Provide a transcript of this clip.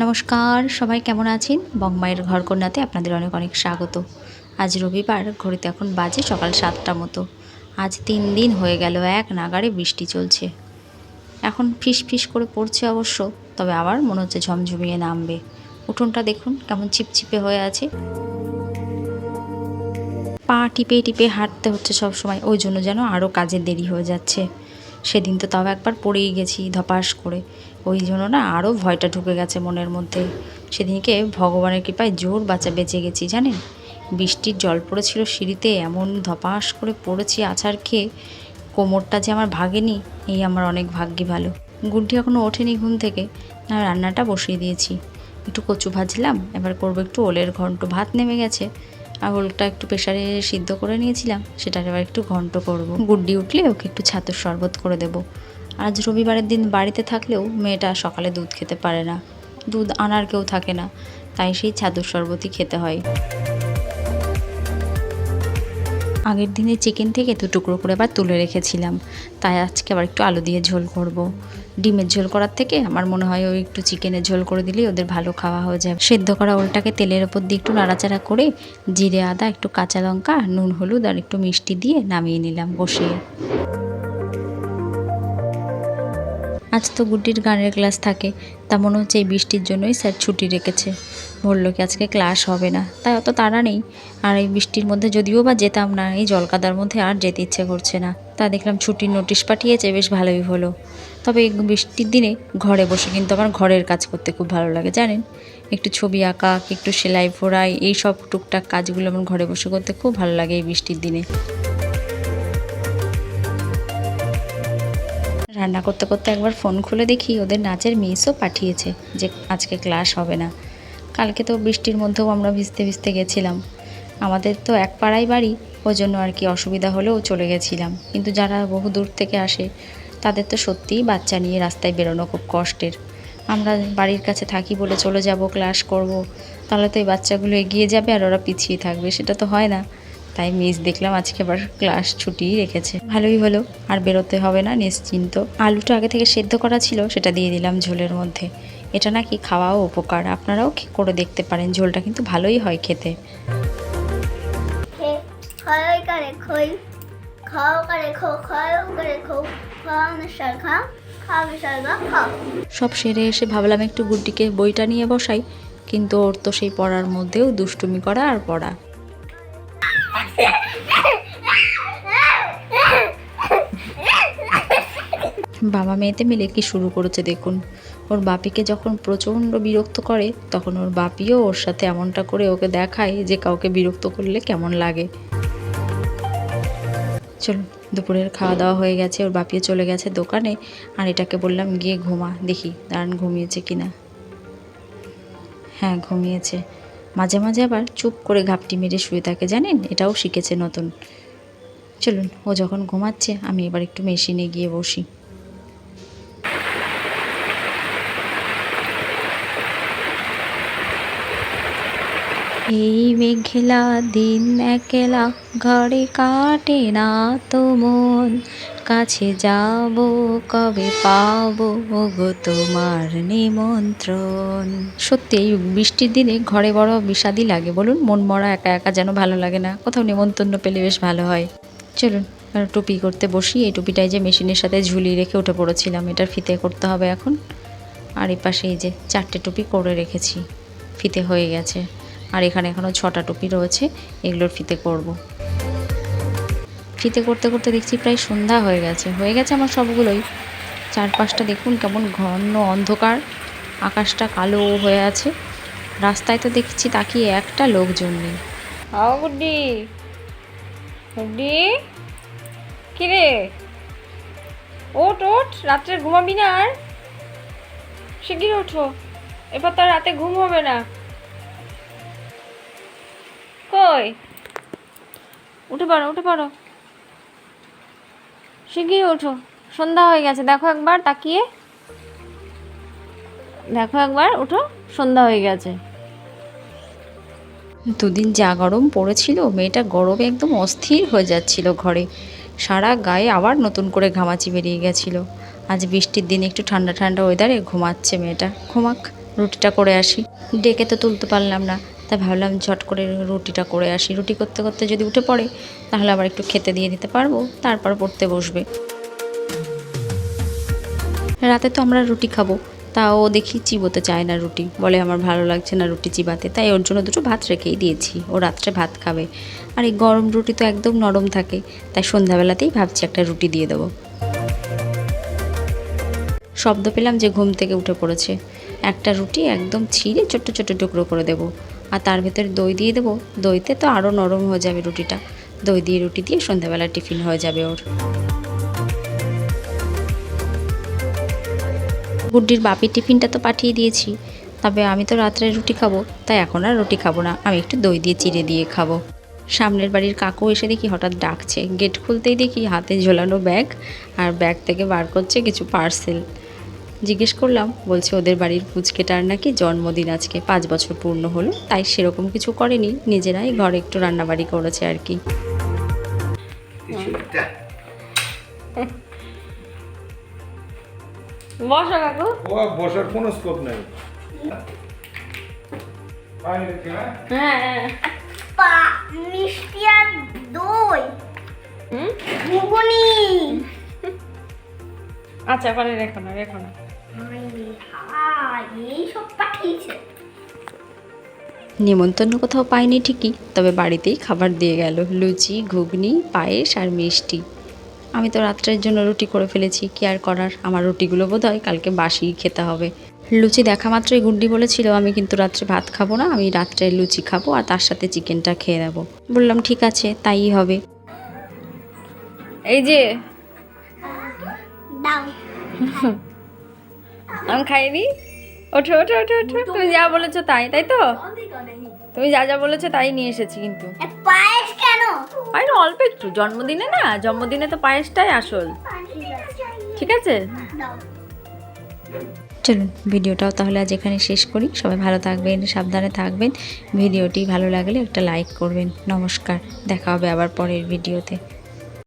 নমস্কার, সবাই কেমন আছেন? বংমায়ের ঘরকন্যাতে আপনাদের অনেক অনেক স্বাগত। আজ রবিবার, ঘড়িতে এখন বাজে সকাল সাতটা মতো। আজ তিন দিন হয়ে গেল, এক নাগাড়ে বৃষ্টি চলছে। এখন ফিস ফিস করে পড়ছে অবশ্য, তবে আবার মনে হচ্ছে ঝমঝমিয়ে নামবে। উঠোনটা দেখুন, কেমন চিপচিপে হয়ে আছে। পা টিপে টিপে হাঁটতে হচ্ছে সব সময় ওই জন্য যেন আরও কাজে দেরি হয়ে যাচ্ছে। সেদিন তো তাও একবার পড়েই গেছি ধপাস করে। ওই জন্য না আরও ভয়টা ঢুকে গেছে মনের মধ্যে। সেদিনকে ভগবানের কৃপায় জোর বাঁচা বেঁচে গেছি, জানেন? বৃষ্টির জল পড়েছিল সিঁড়িতে, এমন ধপাস করে পড়েছি আছাড় খেয়ে। কোমরটা যে আমার ভাগেনি, এই আমার অনেক ভাগ্যি ভালো। গুড্ডি এখনও ওঠেনি ঘুম থেকে। রান্নাটা বসিয়ে দিয়েছি। একটু কচু ভাজলাম, এবার করব একটু ওলের ঘন্ট। ভাত নেমে গেছে। আর ওলটা একটু প্রেশারে সিদ্ধ করে নিয়েছিলাম, সেটার এবার একটু ঘন্ট করব। গুড্ডি উঠলে ওকে একটু ছাতুর শরবত করে দেবো। আজ রবিবারের দিন বাড়িতে থাকলেও মেয়েটা সকালে দুধ খেতে পারে না। দুধ আনার কেউ থাকে না, তাই সেই ছাতুর শরবতই খেতে হয়। আগের দিনে চিকেন থেকে দু টুকরো করে আবার তুলে রেখেছিলাম, তাই আজকে আবার একটু আলু দিয়ে ঝোল করব। ডিমের ঝোল করার থেকে আমার মনে হয় ওই একটু চিকেনের ঝোল করে দিলেই ওদের ভালো খাওয়া হয়ে যাবে সেদ্ধ করা ওলটাকে তেলের ওপর দিয়ে একটু নাড়াচাড়া করে জিরে আদা, একটু কাঁচা লঙ্কা, নুন হলুদ আর একটু মিষ্টি দিয়ে নামিয়ে নিলাম বসিয়ে। আজ তো গুড্ডির গানের ক্লাস থাকে, তা মনে হচ্ছে এই বৃষ্টির জন্যই স্যার ছুটি রেখেছে। বলল কি, আজকে ক্লাস হবে না। তাই অত তাড়া নেই। আর এই বৃষ্টির মধ্যে যদিও বা যেতাম না, এই জলকাদার মধ্যে আর যেতে ইচ্ছে করছে না। তা দেখলাম ছুটির নোটিশ পাঠিয়েছে, বেশ ভালোই হলো। তবে এই বৃষ্টির দিনে ঘরে বসে কিন্তু আমার ঘরের কাজ করতে খুব ভালো লাগে, জানেন? একটু ছবি আঁকা, একটু সেলাই ফোড়াই এই সব টুকটাক কাজগুলো আমার ঘরে বসে করতে খুব ভালো লাগে এই বৃষ্টির দিনে। রান্না করতে করতে একবার ফোন খুলে দেখি ওদের নাচের মিসও পাঠিয়েছে যে আজকে ক্লাস হবে না। কালকে তো বৃষ্টির মধ্যেও আমরা ভিজতে ভিজতে গেছিলাম। আমাদের তো এক পাড়াই বাড়ি, ওই জন্য আর কি অসুবিধা হলেও চলে গেছিলাম। কিন্তু যারা বহু দূর থেকে আসে, তাদের তো সত্যিই বাচ্চা নিয়ে রাস্তায় বেরোনো খুব কষ্টের। আমরা বাড়ির কাছে থাকি বলে চলে যাব, ক্লাস করব, তাহলে তো এই বাচ্চাগুলো এগিয়ে যাবে আর ওরা পিছিয়ে থাকবে, সেটা তো হয় না। তাই মিস দেখলাম আজকে আবার ক্লাস ছুটিই রেখেছে। ভালোই হলো আর বেরোতে হবে না নিশ্চিন্ত। আলুটা আগে থেকে সেদ্ধ করা ছিল সেটা দিয়ে দিলাম ঝোলের মধ্যে। এটা নাকি খাওয়াও উপকার আপনারাও করে দেখতে পারেন? ঝোলটা কিন্তু ভালোই হয় খেতে। সব সেরে এসে ভাবলাম একটু গুড্ডিকে বইটা নিয়ে বসাই কিন্তু ওর তো সেই পড়ার মধ্যেও দুষ্টুমি করা আর পড়া। বাবা মেয়েতে মিলে কি শুরু করেছে দেখুন। ওর বাপিকে যখন প্রচণ্ড বিরক্ত করে, তখন ওর বাপিও ওর সাথে এমনটা করে ওকে দেখায় যে কাউকে বিরক্ত করলে কেমন লাগে। চলুন, দুপুরের খাওয়া দাওয়া হয়ে গেছে, ওর বাপিও চলে গেছে দোকানে, আর এটাকে বললাম গিয়ে ঘুমা, দেখি দাঁড়ান ঘুমিয়েছে কিনা। হ্যাঁ ঘুমিয়েছে। মাঝে মাঝে আবার চুপ করে ঘাপটি মেরে শুয়ে থাকে, জানেন? এটাও শিখেছে নতুন। চলুন, ও যখন ঘুমাচ্ছে, আমি এবার একটু মেশিনে গিয়ে বসি। এই মেঘলা দিন একলা ঘরে কাটে না তো মন। কাছে যাব কবে পাব গো তোমার নিমন্ত্রণ? সত্যি এই বৃষ্টির দিনে ঘরে বড় বিষাদই লাগে, বলুন। মন মরা, একা একা যেন ভালো লাগে না। কোথাও নিমন্ত্রণ পেলে বেশ ভালো হয়। চলুন টুপি করতে বসি। এই টুপিটাই যে মেশিনের সাথে ঝুলিয়ে রেখে উঠে পড়েছিলাম, এটার ফিতে করতে হবে এখন। আর এই পাশে এই যে চারটে টুপি করে রেখেছি। ফিতে হয়ে গেছে। আর এখানে এখনও ছটা টুপি রয়েছে, এগুলোর ফিতে করব। ফিতে করতে করতে দেখছি প্রায় সন্ধ্যা হয়ে গেছে। হয়ে গেছে আমার সবগুলোই। চারপাশটা দেখুন কেমন ঘন অন্ধকার, আকাশটা কালো হয়ে আছে। রাস্তায় তো দেখছি তাকিয়ে একটা লোকজন নেই। গুড্ডি কিরে? ওঠ ওঠ, রাত্রে ঘুমাবি না আর। শিগগির ওঠো। এবার তো রাতে ঘুম হবে না। কই? উঠে পড়ো উঠে পড়ো। শিগগির ওঠো। সন্ধ্যা হয়ে গেছে, দেখো একবার, তাকিয়ে। দেখো একবার উঠো সন্ধ্যা হয়ে গেছে। দুদিন যা গরম পড়েছিল, মেয়েটা গরমে একদম অস্থির হয়ে যাচ্ছিল ঘরে। সারা গায়ে আবার নতুন করে ঘামাচি বেরিয়ে গেছিল। আজ বৃষ্টির দিন একটু ঠান্ডা ঠান্ডা ওয়েদারে ঘুমাচ্ছে মেয়েটা। ঘুমাক, রুটিটা করে আসি। ডেকে তো তুলতে পারলাম না। তাই ভাবলাম ঝট করে রুটিটা করে আসি। রুটি করতে করতে যদি উঠে পড়ে, তাহলে আবার একটু খেতে দিয়ে দিতে পারব, তারপর পড়তে বসবে। রাতে তো আমরা রুটি খাব, তাও দেখি চিবোতে চায় না রুটি। বলে আমার ভালো লাগছে না রুটি চিবাতে, তাই ওর জন্য দুটো ভাত রেখেই দিয়েছি, ও রাত্রে ভাত খাবে। আর এই গরম রুটি তো একদম নরম থাকে, তাই সন্ধ্যাবেলাতেই ভাবছি একটা রুটি দিয়ে দেবো। শব্দ পেলাম যে ঘুম থেকে উঠে পড়েছে। একটা রুটি একদম ছিঁড়ে ছোট্ট ছোট্ট টুকরো করে দেবো। আর তার ভেতরে দই দিয়ে দেবো। দইতে তো আরও নরম হয়ে যাবে রুটিটা। দই দিয়ে রুটি দিয়ে সন্ধ্যাবেলা টিফিন হয়ে যাবে ওর। গুড্ডির বাপির টিফিনটা তো পাঠিয়ে দিয়েছি। তবে আমি তো রাত্রে রুটি খাব, তাই এখন আর রুটি খাব না। আমি একটু দই দিয়ে চিড়ে দিয়ে খাব। সামনের বাড়ির কাকু এসে দেখি হঠাৎ ডাকছে। গেট খুলতেই দেখি হাতে ঝোলানো ব্যাগ, আর ব্যাগ থেকে বার করছে কিছু পার্সেল। জিজ্ঞেস করলাম বলছে ওদের বাড়ির পুচকেটার নাকি জন্মদিন আজকে পাঁচ বছর পূর্ণ হলো তাই সেরকম কিছু করেনি নিজেরাই ঘরে একটু রান্নাবাড়ি করেছে আর কি। কিছুটা কাকু। ও বসার কোনো স্কোপ নাই। পানি রেখে না হ্যাঁ হ্যাঁ। পা মিষ্টি আর দই। ঘুগনি। আচ্ছা ওখানে রেখো না রেখো না। নেমন্তন্ন কোথাও পাইনি ঠিকই তবে বাড়িতেই খাবার দিয়ে গেল লুচি ঘুগনি পায়েস আর মিষ্টি। আমি তো রাত্রের জন্য রুটি করে ফেলেছি কি আর করার? আমার রুটিগুলো বোধ হয় কালকে বাসি খেতে হবে। লুচি দেখা মাত্রই গুড্ডি বলেছিল আমি কিন্তু রাত্রে ভাত খাব না আমি রাত্রে লুচি খাব আর তার সাথে চিকেনটা খেয়ে নেব। বললাম ঠিক আছে তাই হবে। এই যে। আমি খাইনি। ওঠো ওঠো ওঠো ওঠো। তুমি যা বলেছ তাই তাই তো? তুমি যা যা বলেছ তাই নিয়ে এসেছি কিন্তু। পায়েস কেন? পায়েস অল্প একটু জন্মদিনে না জন্মদিনে তো পায়েসটাই আসল। ঠিক আছে? চলুন ভিডিওটাও তাহলে আজ এখানে শেষ করি। সবাই ভালো থাকবেন সাবধানে থাকবেন। ভিডিওটি ভালো লাগলে একটা লাইক করবেন। নমস্কার দেখা হবে আবার পরের ভিডিওতে।